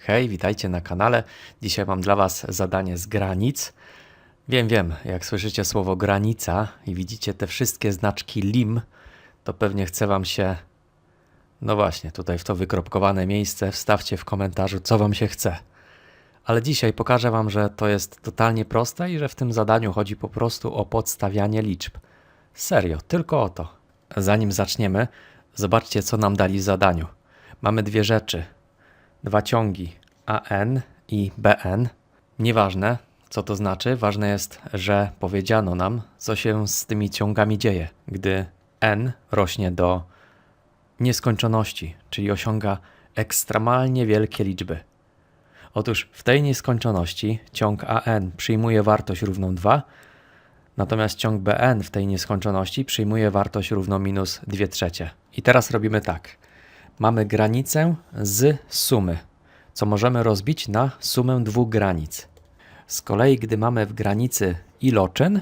Hej, witajcie na kanale. Dzisiaj mam dla Was zadanie z granic. Wiem, wiem, jak słyszycie słowo granica i widzicie te wszystkie znaczki lim, to pewnie chce Wam się. No właśnie, tutaj w to wykropkowane miejsce wstawcie w komentarzu, co Wam się chce. Ale dzisiaj pokażę Wam, że to jest totalnie proste i że w tym zadaniu chodzi po prostu o podstawianie liczb. Serio, tylko o to. Zanim zaczniemy, zobaczcie, co nam dali w zadaniu. Mamy dwie rzeczy dwa ciągi AN i BN. Nieważne, co to znaczy, ważne jest, że powiedziano nam, co się z tymi ciągami dzieje, gdy N rośnie do nieskończoności, czyli osiąga ekstremalnie wielkie liczby. Otóż w tej nieskończoności ciąg AN przyjmuje wartość równą 2, natomiast ciąg BN w tej nieskończoności przyjmuje wartość równą minus 2 trzecie. I teraz robimy tak mamy granicę z sumy, co możemy rozbić na sumę dwóch granic. Z kolei, gdy mamy w granicy iloczyn,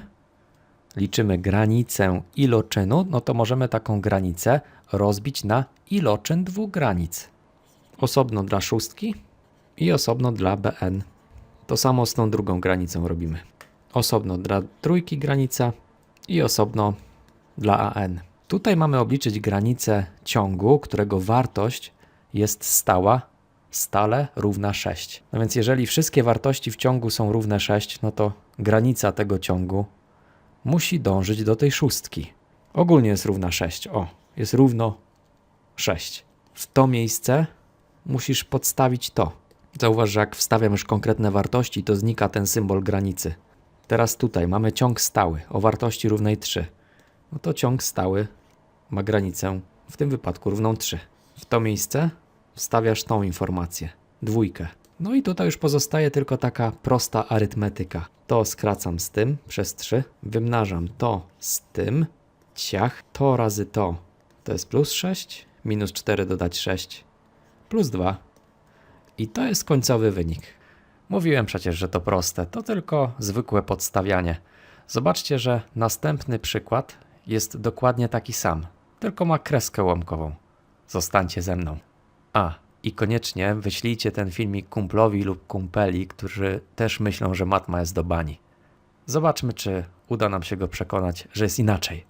liczymy granicę iloczynu, no to możemy taką granicę rozbić na iloczyn dwóch granic. Osobno dla szóstki i osobno dla BN. To samo z tą drugą granicą robimy. Osobno dla trójki granica i osobno dla AN. Tutaj mamy obliczyć granicę ciągu, którego wartość jest stała, stale równa 6. No więc jeżeli wszystkie wartości w ciągu są równe 6, no to granica tego ciągu musi dążyć do tej szóstki. Ogólnie jest równa 6. O, jest równo 6. W to miejsce musisz podstawić to. Zauważ, że jak wstawiam już konkretne wartości, to znika ten symbol granicy. Teraz tutaj mamy ciąg stały o wartości równej 3 no to ciąg stały ma granicę w tym wypadku równą 3. W to miejsce wstawiasz tą informację, dwójkę. No i tutaj już pozostaje tylko taka prosta arytmetyka. To skracam z tym przez 3, wymnażam to z tym, ciach, to razy to, to jest plus 6, minus 4 dodać 6, plus 2. I to jest końcowy wynik. Mówiłem przecież, że to proste, to tylko zwykłe podstawianie. Zobaczcie, że następny przykład jest dokładnie taki sam, tylko ma kreskę łamkową. Zostańcie ze mną. A, i koniecznie wyślijcie ten filmik kumplowi lub kumpeli, którzy też myślą, że matma jest do bani. Zobaczmy, czy uda nam się go przekonać, że jest inaczej.